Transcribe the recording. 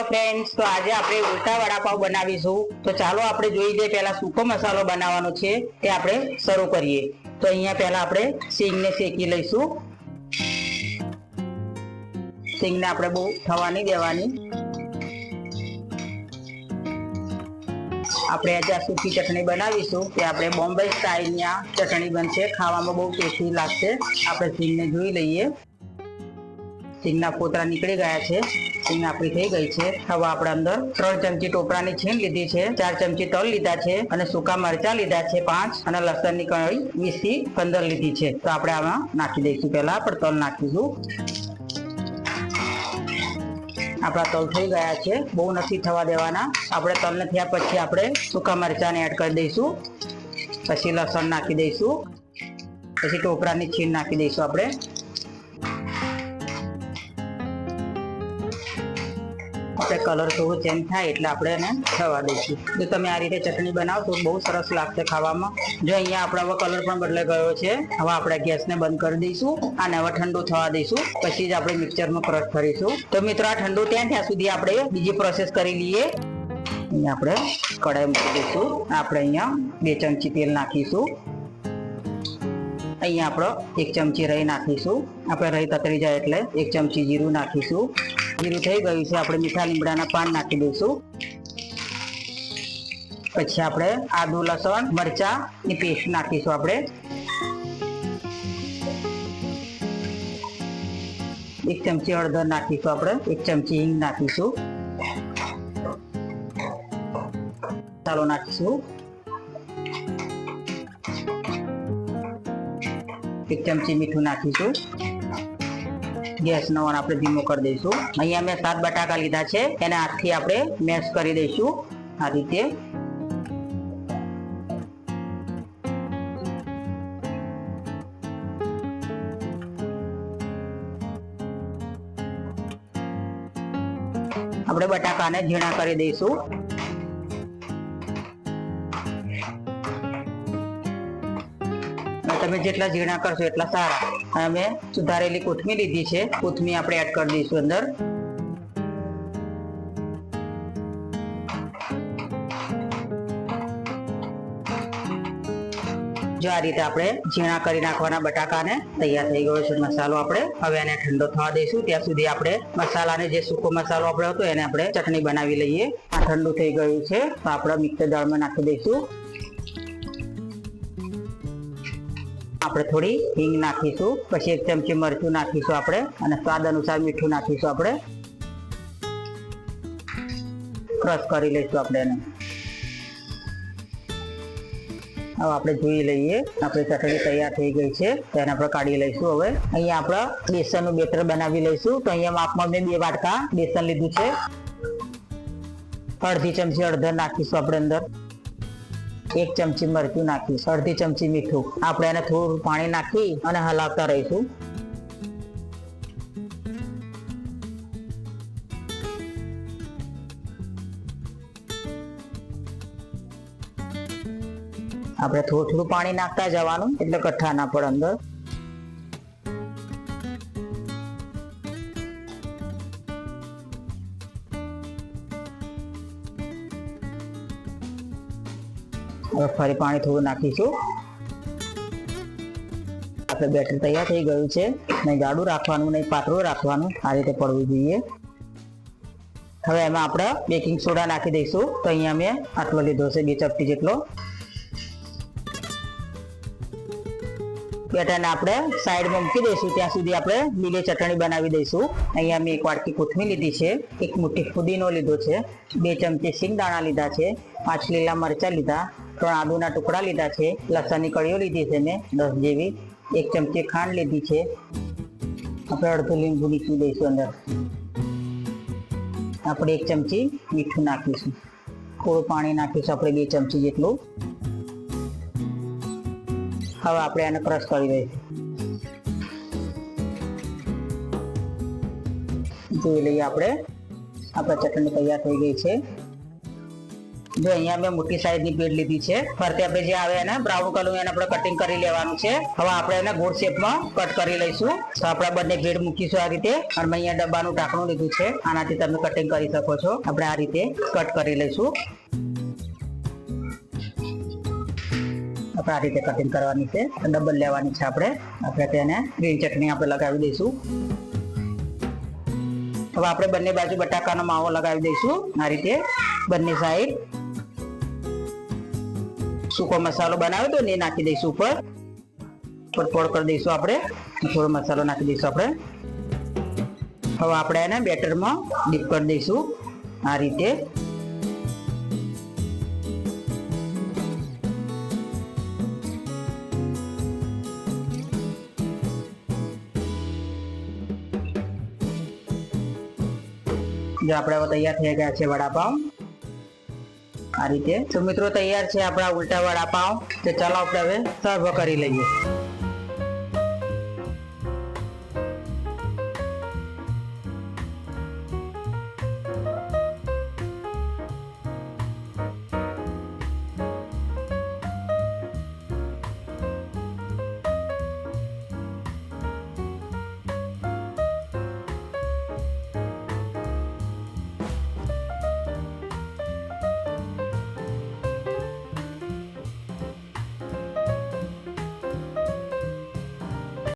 Hello friends તો આજે આપણે ઉલટા વડાપાવ બનાવીશું. તો ચાલો આપણે જોઈ લઈએ પહેલા સૂકો મસાલો બનાવવાનો છે, તે આપણે શરૂ કરીએ. તો અહીંયા પહેલા આપણે સિંગને શેકી લઈશું. સિંગને આપણે બહુ થવા નહીં દેવાની. આપણે આજે આ સૂકી ચટણી બનાવીશું. તે આપણે બોમ્બે સ્ટાઇલની આ ચટણી બનશે. ખાવામાં બહુ ટેસ્ટી લાગશે. આપણે સિંગને જોઈ લઈએ. સિંગના પોતરા નીકળી ગયા છે. સિંગ આપણી થઈ ગઈ છે. હવે આપણે અંદર ત્રણ ચમચી ટોપરાની છીણ લીધી છે. ચાર ચમચી તલ લીધા છે અને સૂકા મરચા લીધા છે પાંચ અને લસણની કળી વીસથી પંદર લીધી છે. તો આપણે આમાં નાખી દઈશું પહેલા, પણ તલ નાખીશું. આપણા તલ થઈ ગયા છે. બહુ નથી થવા દેવાના. આપણે તલને થયા પછી આપણે સૂકા મરચાને એડ કરી દઈશું. પછી લસણ નાખી દઈશું. પછી ટોપરાની છીણ નાખી દઈશું આપણે. આપણે કલર થોડો ચેન્જ થાય એટલે આપણે એને થવા દઈશું. જો તમે આ રીતે ચટણી બનાવશો બહુ સરસ લાગશે ખાવામાં. જો અહીંયા આપણે હવે કલર પણ બદલાઈ ગયો છે, હવે આપણે ગેસને બંધ કરી દઈશું અને હવે ઠંડુ થવા દઈશું. પછી જ આપણે મિક્સરમાં ક્રશ કરીશું. તો મિત્રો આ ઠંડુ ત્યાં ત્યાં સુધી આપણે બીજી પ્રોસેસ કરી લઈએ. અહીંયા આપણે કઢાઈ મૂકી દઈશું. આપણે અહીંયા બે ચમચી તેલ નાખીશું. અહીંયા આપણે એક ચમચી રહી નાખીશું. આપણે રહી તતરી જાય એટલે એક ચમચી જીરું નાખીશું. જીરું થઈ ગયું છે, આપણે મીઠા લીમડાના પાન નાખી દઈશું. પછી આપણે આદુ, લસણ, મરચા ની પેસ્ટ નાખીશું આપણે. એક ચમચી હળદર નાખીશું આપણે, એક ચમચી હિંગ નાખીશું. ચાલો નાખીશું. એક ચમચી મીઠું નાખીશું. ગેસ નો આપણે ધીમો કરી દઈશું. અહીંયા મેં સાત બટાકા લીધા છે, એને હાથથી આપણે મેશ કરી દઈશું. આ રીતે. આપણે બટાકાને ઝીણા કરી દઈશું. તમે જેટલા ઝીણા કરશો એટલા સારા. અમે સુધારેલી કોથમી લીધી છે. કોથમી આપણે એડ કરી દઈશું અંદર. જો આ રીતે આપણે ઝીણા કરી નાખવાના બટાકાને તૈયાર થઈ ગયો છે મસાલો આપણે. હવે એને ઠંડો થવા દઈશું. ત્યાં સુધી આપણે મસાલાને જે સૂકો મસાલો આપણે હતો એને આપણે ચટણી બનાવી લઈએ. આ ઠંડુ થઈ ગયું છે. તો આપણે મિક્સર દાળમાં નાખી દઈશું. આપણે થોડી હિંગ નાખીશું, પછી એક ચમચી મરચું નાખીશું આપણે, અને સ્વાદ અનુસાર મીઠું નાખીશું આપણે. ક્રશ કરી લઈશું આપણે એને. હવે આપણે જોઈ લઈએ, આપણી ચટણી તૈયાર થઈ ગઈ છે તેને આપણે કાઢી લઈશું હવે. અહીંયા આપણે બેસનનું બેટર બનાવી લઈશું, તો અહીંયા માપમાં મેં બે વાટકા બેસન લીધું છે. અડધી ચમચી અડધર નાખીશું આપણે અંદર. એક ચમચી મરચું નાખીશું અડધી ચમચી મીઠું. આપણે એને થોડું પાણી નાખી અને હલાવતા રહીશું. આપણે થોડું થોડું પાણી નાખતા જવાનું, એટલે કઠ્ઠા ના પડે અંદર. હવે ફરી પાણી થોડું નાખીશું. આપણે બેટર તૈયાર થઈ ગયું છે. નહીં જાડું રાખવાનું, નહીં પાતળું રાખવાનું, આ રીતે પડવું જોઈએ. હવે એમાં આપણે બેકિંગ સોડા નાખી દઈશું. તો અહીંયા મેં આટલો લીધો છે, બે ચપટી જેટલો. બેટરને આપણે સાઈડમાં મૂકી દઈશું. ત્યાં સુધી આપણે લીલી ચટણી બનાવી દઈશું. અહીંયા મેં એક વાટકી કોથમી લીધી છે. એક મુઠ્ઠી ફુદીનો લીધો છે. બે ચમચી સિંગ દાણા લીધા છે. પાંચ લીલા મરચાં લીધા. ત્રણ આદુના ટુકડા લીધા છે. લસણની કળીઓ લીધી છે મેં, દસ જેવી. એક ચમચી ખાંડ લીધી છે. આપણે અડધું લીંબુ નીકળી દઈશું અંદર. આપણે એક ચમચી મીઠું નાખીશું. થોડું પાણી નાખીશું આપણે બે ચમચી જેટલું. હવે આપણે એને ક્રશ કરી દઈશું. જોઈ લઈએ આપણે. આપણા ચટણી તૈયાર થઈ ગઈ છે. જો અહીંયા મેં મોટી સાઈઝની બ્રેડ લીધી છે. ફરતે આપણે જે આવે એને બ્રાઉન કલર એને આપણે કટિંગ કરી લેવાનું છે. હવે આપણે એને ગોળ શેપમાં કટ કરી લઈશું. તો આપણે બંને બ્રેડ મૂકીશું આ રીતે. અને મેં અહીંયા ડબ્બાનું ઢાંકણું લીધું છે. આનાથી તમે કટિંગ કરી શકો છો. આપણે આ રીતે કટ કરી લઈશું. આપણે આ રીતે કટિંગ કરવાની છે. ડબલ લેવાની છે આપણે. આપણે તેને ગ્રીન ચટણી આપણે લગાવી દઈશું. હવે આપણે બંને બાજુ બટાકાનો માવો લગાવી દઈશું. આ રીતે બંને સાઈડ સૂકો મસાલો બનાવ્યો હતો ને એ નાખી દઈશું ઉપર. ઉપર કરી દઈશું આપણે. થોડો મસાલો નાખી દઈશું આપણે. હવે આપણે એને બેટરમાં ડીપ કરી દઈશું આ રીતે. જો આપણે હવે તૈયાર થઈ ગયા છે વડાપાઉં આ રીતે. તો મિત્રો, તૈયાર છે આપણા ઉલટાવાળા પાઉં તો ચાલો આપણે હવે સર્વ કરી લઈએ.